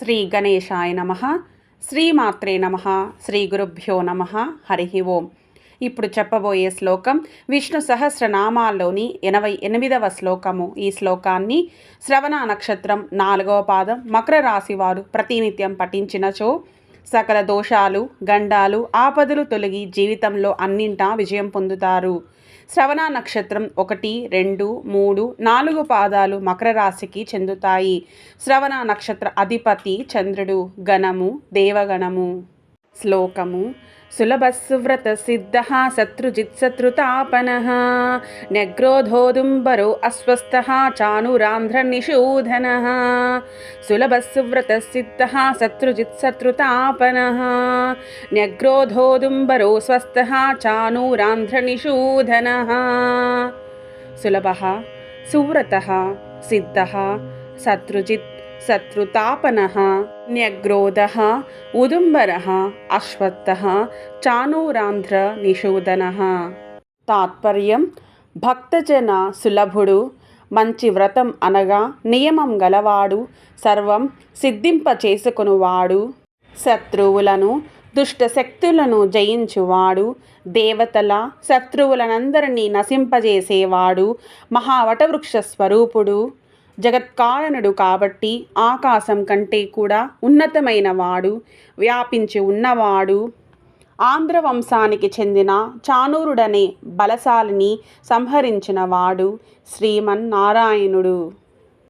శ్రీ గణేశాయ నమ శ్రీమాత్రే నమ శ్రీ గురుభ్యో నమ హరి ఓం. ఇప్పుడు చెప్పబోయే శ్లోకం విష్ణు సహస్రనామాల్లోని ఎనభై ఎనిమిదవ శ్లోకము. ఈ శ్లోకాన్ని శ్రవణ నక్షత్రం నాలుగవ పాదం మకర రాశి వారు ప్రతినిత్యం పఠించినచో సకల దోషాలు గండాలు ఆపదలు తొలగి జీవితంలో అన్నింటా విజయం పొందుతారు. శ్రవణ నక్షత్రం ఒకటి రెండు మూడు నాలుగు పాదాలు మకర రాశికి చెందుతాయి. శ్రవణ నక్షత్ర అధిపతి చంద్రుడు గణము దేవగణము. श्लोकमु। सुलभसुव्रतःसिद्धः शत्रुजित्सत्रुतापनः। न्यग्रोधोदुम्बरो अस्वस्थः चानुरान्ध्रनिषूधनः। सुलभसुव्रतःसिद्धः शत्रुजित्सत्रुतापनः। न्यग्रोधोदुम्बरो स्वस्थः चानुरान्ध्रनिषूधनः। सुलभः। सुव्रतः। सिद्धः। शत्रुजित् శత్రుతాపన న్యగ్రోధ ఉదుంబర అశ్వత్థ చానూరాంధ్ర నిషూదన. తాత్పర్యం భక్తజన సులభుడు మంచి వ్రతం అనగా నియమం గలవాడు సర్వం సిద్ధింప చేసుకునివాడు శత్రువులను దుష్ట శక్తులను జయించువాడు దేవతల శత్రువులనందరినీ నశింపజేసేవాడు మహావటవృక్ష స్వరూపుడు జగత్కారణుడు కాబట్టి ఆకాశం కంటే కూడా ఉన్నతమైన వాడు వ్యాపించి ఉన్నవాడు. ఆంధ్ర వంశానికి చెందిన చానూరుడనే బలశాలిని సంహరించిన వాడు శ్రీమన్నారాయణుడు.